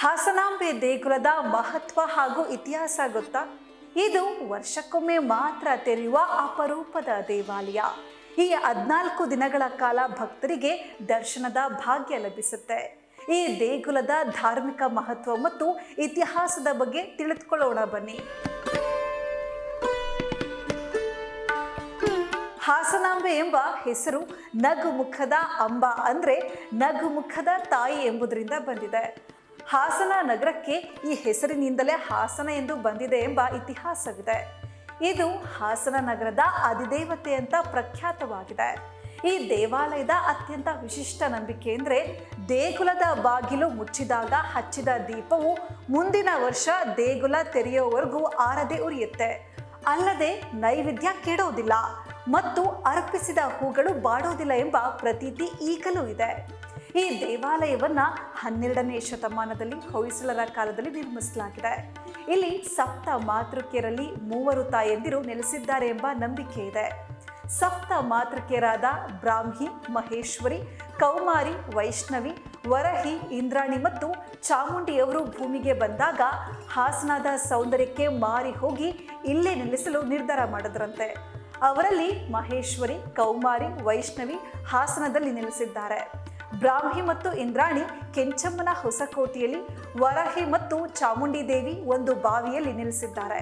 ಹಾಸನಾಂಬೆ ದೇಗುಲದ ಮಹತ್ವ ಹಾಗೂ ಇತಿಹಾಸ ಗೊತ್ತಾ? ಇದು ವರ್ಷಕ್ಕೊಮ್ಮೆ ಮಾತ್ರ ತೆರೆಯುವ ಅಪರೂಪದ ದೇವಾಲಯ. ಈ ಹದಿನಾಲ್ಕು ದಿನಗಳ ಕಾಲ ಭಕ್ತರಿಗೆ ದರ್ಶನದ ಭಾಗ್ಯ ಲಭಿಸುತ್ತೆ. ಈ ದೇಗುಲದ ಧಾರ್ಮಿಕ ಮಹತ್ವ ಮತ್ತು ಇತಿಹಾಸದ ಬಗ್ಗೆ ತಿಳಿದುಕೊಳ್ಳೋಣ ಬನ್ನಿ. ಹಾಸನಾಂಬೆ ಎಂಬ ಹೆಸರು ನಗುಮುಖದ ಅಂಬ ಅಂದ್ರೆ ನಗುಮುಖದ ತಾಯಿ ಎಂಬುದರಿಂದ ಬಂದಿದೆ. ಹಾಸನ ನಗರಕ್ಕೆ ಈ ಹೆಸರಿನಿಂದಲೇ ಹಾಸನ ಎಂದು ಬಂದಿದೆ ಎಂಬ ಇತಿಹಾಸವಿದೆ. ಇದು ಹಾಸನ ನಗರದ ಅಧಿದೇವತೆ ಅಂತ ಪ್ರಖ್ಯಾತವಾಗಿದೆ. ಈ ದೇವಾಲಯದ ಅತ್ಯಂತ ವಿಶಿಷ್ಟ ನಂಬಿಕೆ ಅಂದರೆ ದೇಗುಲದ ಬಾಗಿಲು ಮುಚ್ಚಿದಾಗ ಹಚ್ಚಿದ ದೀಪವು ಮುಂದಿನ ವರ್ಷ ದೇಗುಲ ತೆರೆಯುವವರೆಗೂ ಆರದೆ ಉರಿಯುತ್ತೆ. ಅಲ್ಲದೆ ನೈವೇದ್ಯ ಕೆಡೋದಿಲ್ಲ ಮತ್ತು ಅರ್ಪಿಸಿದ ಹೂಗಳು ಬಾಡೋದಿಲ್ಲ ಎಂಬ ಪ್ರತೀತಿ ಈಗಲೂ ಇದೆ. ಈ ದೇವಾಲಯವನ್ನ ಹನ್ನೆರಡನೇ ಶತಮಾನದಲ್ಲಿ ಹೊಯ್ಸಳರ ಕಾಲದಲ್ಲಿ ನಿರ್ಮಿಸಲಾಗಿದೆ. ಇಲ್ಲಿ ಸಪ್ತ ಮಾತೃಕೆಯರಲ್ಲಿ ಮೂವರು ತಾಯಂದಿರು ನೆಲೆಸಿದ್ದಾರೆ ಎಂಬ ನಂಬಿಕೆ ಇದೆ. ಸಪ್ತ ಮಾತೃಕೆಯರಾದ ಬ್ರಾಹ್ಮಿ, ಮಹೇಶ್ವರಿ, ಕೌಮಾರಿ, ವೈಷ್ಣವಿ ವರಹಿ, ಇಂದ್ರಾಣಿ ಮತ್ತು ಚಾಮುಂಡಿಯವರು ಭೂಮಿಗೆ ಬಂದಾಗ ಹಾಸನದ ಸೌಂದರ್ಯಕ್ಕೆ ಮಾರಿ ಹೋಗಿ ಇಲ್ಲೇ ನಿಲ್ಲಿಸಲು ನಿರ್ಧಾರ ಮಾಡಿದ್ರಂತೆ. ಅವರಲ್ಲಿ ಮಹೇಶ್ವರಿ, ಕೌಮಾರಿ, ವೈಷ್ಣವಿ ಹಾಸನದಲ್ಲಿ ನೆಲೆಸಿದ್ದಾರೆ. ಬ್ರಾಹ್ಮಿ ಮತ್ತು ಇಂದ್ರಾಣಿ ಕೆಂಚಮ್ಮನ ಹೊಸಕೋಟೆಯಲ್ಲಿ ವರಹಿ ಮತ್ತು ಚಾಮುಂಡಿ ದೇವಿ ಒಂದು ಬಾವಿಯಲ್ಲಿ ನೆಲೆಸಿದ್ದಾರೆ.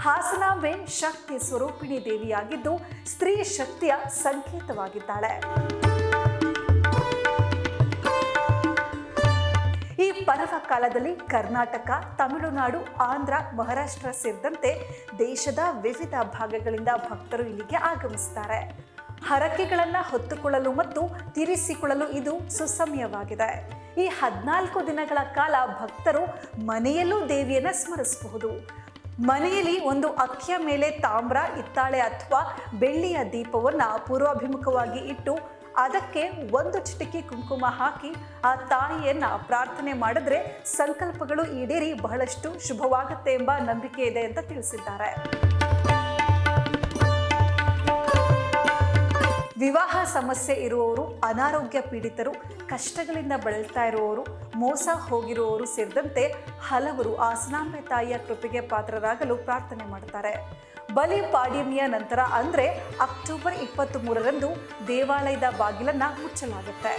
ಹಾಸನಾಂಬೆ ಶಕ್ತಿ ಸ್ವರೂಪಿಣಿ ದೇವಿಯಾಗಿದ್ದು, ಸ್ತ್ರೀ ಶಕ್ತಿಯ ಸಂಕೇತವಾಗಿದ್ದಾಳೆ. ಪರ್ವ ಕಾಲದಲ್ಲಿ ಕರ್ನಾಟಕ, ತಮಿಳುನಾಡು, ಆಂಧ್ರ, ಮಹಾರಾಷ್ಟ್ರ ಸೇರಿದಂತೆ ದೇಶದ ವಿವಿಧ ಭಾಗಗಳಿಂದ ಭಕ್ತರು ಇಲ್ಲಿಗೆ ಆಗಮಿಸುತ್ತಾರೆ ಹರಕೆಗಳನ್ನು ಹೊತ್ತುಕೊಳ್ಳಲು ಮತ್ತು ತೀರಿಸಿಕೊಳ್ಳಲು ಇದು ಸುಸಮಯವಾಗಿದೆ. ಈ ಹದಿನಾಲ್ಕು ದಿನಗಳ ಕಾಲ ಭಕ್ತರು ಮನೆಯಲ್ಲೂ ದೇವಿಯನ್ನು ಸ್ಮರಿಸಬಹುದು. ಮನೆಯಲ್ಲಿ ಒಂದು ಅಕ್ಕಿಯ ಮೇಲೆ ತಾಮ್ರ, ಹಿತ್ತಾಳೆ ಅಥವಾ ಬೆಳ್ಳಿಯ ದೀಪವನ್ನು ಪೂರ್ವಾಭಿಮುಖವಾಗಿ ಇಟ್ಟು ಅದಕ್ಕೆ ಒಂದು ಚಿಟಿಕೆ ಕುಂಕುಮ ಹಾಕಿ ಆ ತಾಯಿಯನ್ನ ಪ್ರಾರ್ಥನೆ ಮಾಡಿದ್ರೆ ಸಂಕಲ್ಪಗಳು ಈಡೇರಿ ಬಹಳಷ್ಟು ಶುಭವಾಗುತ್ತೆ ಎಂಬ ನಂಬಿಕೆ ಇದೆ ಅಂತ ತಿಳಿಸಿದ್ದಾರೆ. ವಿವಾಹ ಸಮಸ್ಯೆ ಇರುವವರು, ಅನಾರೋಗ್ಯ ಪೀಡಿತರು, ಕಷ್ಟಗಳಿಂದ ಬಳಲ್ತಾ ಇರುವವರು, ಮೋಸ ಹೋಗಿರುವವರು ಸೇರಿದಂತೆ ಹಲವರು ಆಸನಾಂಬೆ ತಾಯಿಯ ಕೃಪೆಗೆ ಪಾತ್ರರಾಗಲು ಪ್ರಾರ್ಥನೆ ಮಾಡ್ತಾರೆ. ಬಲಿ ಪಾಡ್ಯಮಿಯ ನಂತರ ಅಂದರೆ ಅಕ್ಟೋಬರ್ ಇಪ್ಪತ್ತ್ ಮೂರರಂದು ದೇವಾಲಯದ ಬಾಗಿಲನ್ನು ಮುಚ್ಚಲಾಗುತ್ತೆ.